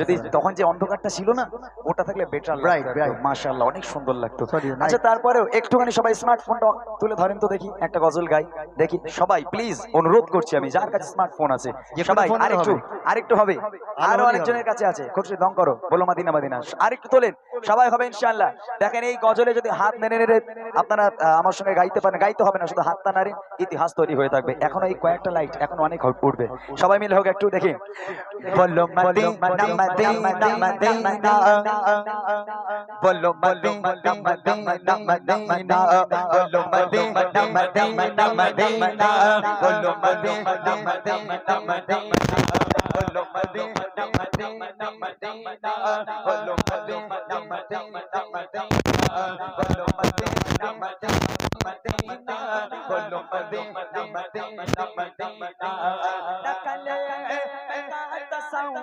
যদি তখন যে অন্ধকারটা ছিল না ওটা থাকলে বেটার লাগতো right. মাশাআল্লাহ অনেক সুন্দর লাগতো আচ্ছা তারপরেও একটুখানি সবাই স্মার্টফোনটা তুলে ধরেন তো দেখি একটা গজল গাই দেখি সবাই প্লিজ অনুরোধ করছি আমি যার কাছে স্মার্টফোন আছে সবাই আরেকটু আরেকটু হবে আরও অনেকজনের কাছে আছে খুশি দম করো বলো মাদিনা মাদিনা আরেকটু তোলেন সবাই হবে ইনশাআল্লাহ দেখেন এই গজলে যদি হাত নেড়ে নেড়ে আপনারা আমার সঙ্গে গাইতে পারেন গাইতে হবে না শুধু হাতটা নাড়েন ইতিহাস তৈরি হয়ে থাকবে এখন এই কয়েকটা লাইট এখন অনেক উঠবে সবাই মিলে হোক একটু দেখি বলো মাদিনা মাদিনা মাদিনা বলো মাদিনা মাদিনা মাদিনা বলো মাদিনা মাদিনা মাদিনা বলো মাদিনা মাদিনা মাদিনা বলো মাদিনা মাদিনা মাদিনা বলো মাদিনা মাদিনা মাদিনা বলো মাদিনা মাদিনা মাদিনা বলো মাদিনা মাদিনা মাদিনা নকলে কা তসওয়া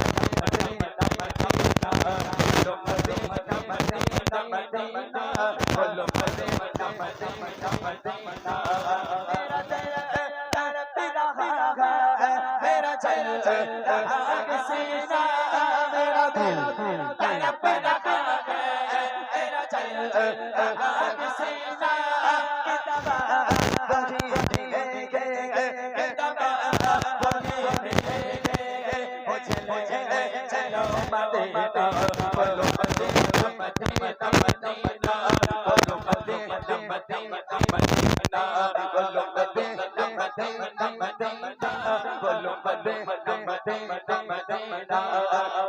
bolo bade bade bade bade bade bade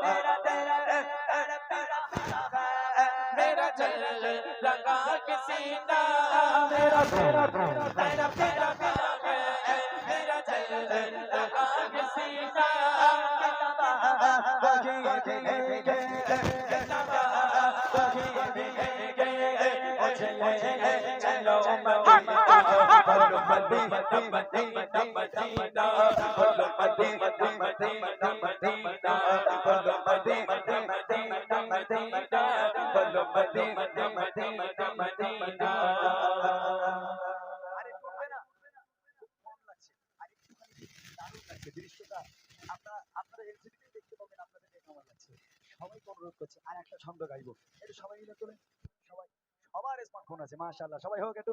mera tera tera tera mera chal laga kisi na mera tera tera tera mera chal laga kisi na kya baat hai kya baat hai হলো Medina Medina Medina হলো Medina Medina Medina হলো Medina Medina Medina হলো Medina Medina Medina আরে কমবে না কম লাগছে আরেকটু দারুণ লাগছে দৃশ্যটা আপনারা আপনারা এলসিডিতে দেখতে পাবেন আপনাদের কেমন লাগছে আর একটা ছন্দ গাইবো একটু সবাই মিলে করে সবাই, সবার স্মার্টফোন আছে, মাশাআল্লাহ, সবাই হোক, একটু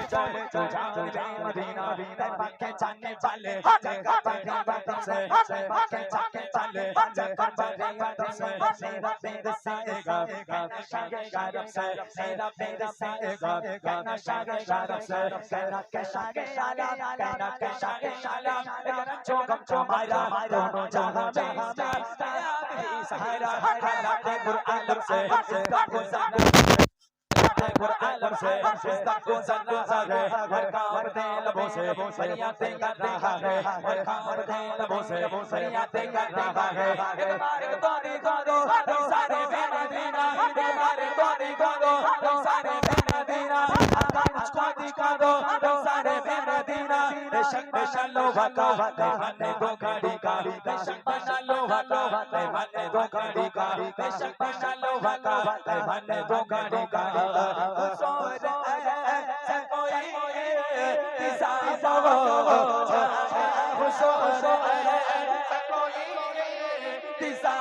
चले तो जाओ ले मदीना तैबक के जाने वाले जगह पर रिवादम से तैबक के जाने वाले जगह पर रिवादम से मेरा पेड़ साएगा गाना शागे गारब से मेरा पेड़ साएगा गाना शागे गारब से कहना के शागे शाला कहना के शागे शाला लेकिन चोगम चोमारा दोनों जहाँ में सहारा हरा के गुरआलम से गुजारा गुजारा कुरान से इसका गुजारा है हर काम दे लबों से फरियादे कर रहा है हर काम दे लबों से फरियादे कर रहा है एक बार तोरी को दो दो सारे मेरा दीना एक बार तोरी को दो दो सारे मेरा दीना आका मुझको दिखा दो दो सारे मेरा दीना बेशक बेशक लोहा का मैंने दो गाड़ी का बेशक बना लोहा का मैंने दो गाड़ी का बेशक बना लोहा का मैंने दो गाड़ी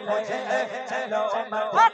मुझे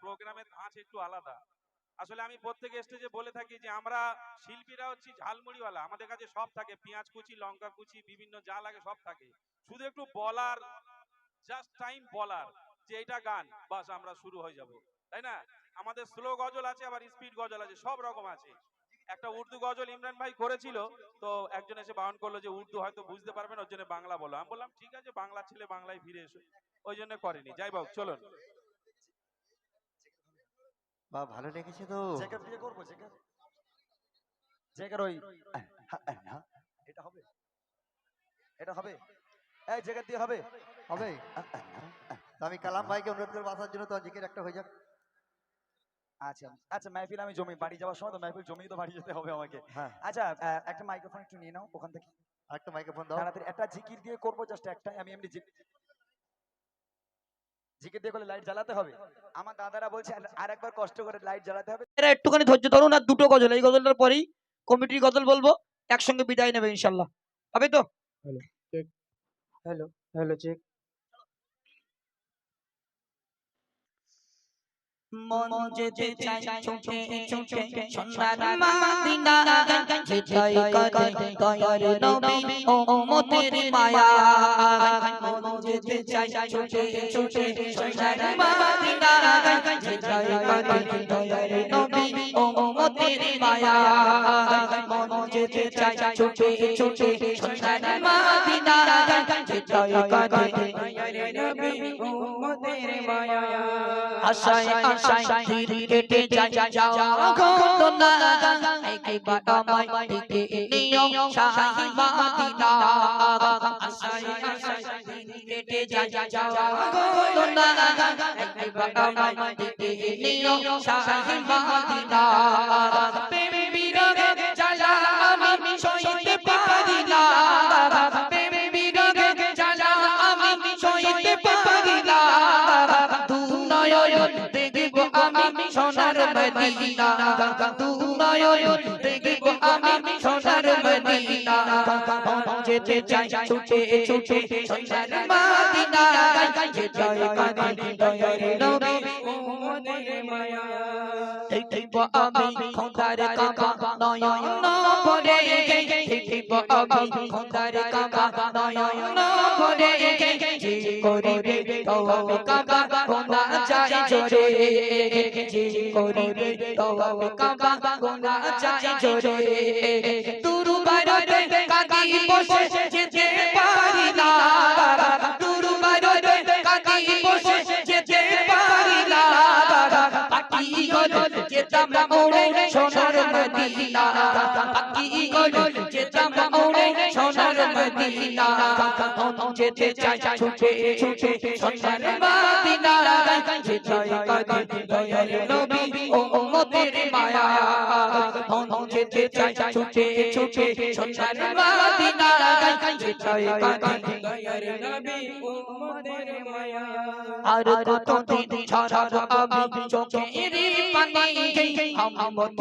প্রোগ্রামের ধাঁচ একটু আলাদা। আসলে আমি প্রত্যেক স্টেজে বলে থাকি যে, আমরা শিল্পীরা হচ্ছি ঝালমুড়িওয়ালা। আমাদের কাছে সব থাকে, পেঁয়াজ কুচি, লঙ্কা কুচি, বিভিন্ন যা লাগে সব থাকে। শুধু একটু বলার জাস্ট টাইম বলার, যে এটা গান, বাস আমরা শুরু হয়ে যাব। তাই না? আমাদের স্লো গজল আছে, আবার স্পিড গজল আছে, সব রকম আছে। একটা উর্দু গজল ইমরান ভাই করেছিল, তো একজন এসে বারণ করল যে, উর্দু হয়তো বুঝতে পারবেন ওর জন্য বাংলা বলো। আমি বললাম, ঠিক আছে বাংলা ছেলে বাংলায় ফিরে এসো। ওই জন্য করেনি। যাই হোক চলুন। বা ভালো লেগেছে তো? জেকের দিয়ে করব জেকের জেকের ওই এটা হবে। এটা হবে। এই জেকের দিয়ে হবে। হবে। আমি কালাম ভাইকে অনুরোধ করব আসার জন্য তো জিকের একটা হয়ে যাক। আচ্ছা আচ্ছা মেহফিল আমি জমি বাড়ি যাওয়ার সময় তো মেহফিল জমি তো বাড়ি যেতে হবে আমাকে। হ্যাঁ। আচ্ছা একটা মাইক্রোফোন একটু নিয়ে নাও ওখান থেকে। আরেকটা মাইক্রোফোন দাও। তাড়াতাড়ি একটা জিকির দিয়ে করব জাস্ট একটা আমি এমনি জি- দিয়ে করলে লাইট জ্বালাতে হবে। আমার দাদারা বলছে আর একবার কষ্ট করে লাইট জ্বালাতে হবে। এরা একটুখানি ধৈর্য ধরুন আর দুটো গজল এই গজলটার পরেই কমিটির গজল বলব একসঙ্গে বিদায় নেবে ইনশাল্লাহ। হবে তো? হ্যালো হ্যালো চেক মন যেতে চাই ছুটে ছুটে সোনার মদিনা যেতাই কাজে দয়ার নবী মোদের মায়া মন যেতে চাই ছুটে ছুটে সোনার মদিনা যেতাই কাজে দয়ার নবী ও মায়া মন যেতে চাই ছুটে ছুটে সোনার মদিনা যেতাই কাজে দয়ার নবী ও মায়া আশায় আশায় কেটে যায় যাওয়া ঘটনা একবার আমায় ডেকে নিও শাহী মাদিনা। কেটে যায় যাওয়া ঘটনা একবার আমায় ডেকে নিও শাহী মাদিনা। আমি সোনার মদিনা। দু দেখব আমি সোনার মদিনা। যেতে চাই, ছুটে ছুটে সোনার মদিনা যেতে চাই কাঁদি দয়ার নবী মোদের মায়া। দেখিব আমি খোদার কাবা নয়ন আমি খোদার কাবা নয়ন ভরে যে করিবে তওয়াবে কাবা গোনা যায় জোরে যে করিবে তওয়াবে কাবা গোনা যায় জোরে দুরবারতে কাকি বসে যেতে পারি না। দুরবারতে কাকি বসে যেতে পারি না। পাখি গল যেতাম ওড়ে সোনার মদিনা। পাখি গল যেতাম ওড়ে সোনার মদিনা। যেতে চাই ছুটে ছুটে সোনার মদিনা। যেতে কাঁদি দয়ার নবী ও মোদের মায়া। যেতে চাই ছুটে ছুটে সোনার মদিনা। যেতে কাঁদি দয়ার নবী উম্মতের মায়া আর কত দিন ছড়াবো আমি চোখের পানি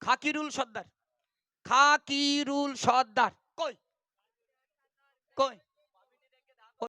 খাকিরুল সর্দার। খাকিরুল সর্দার। কই? কই?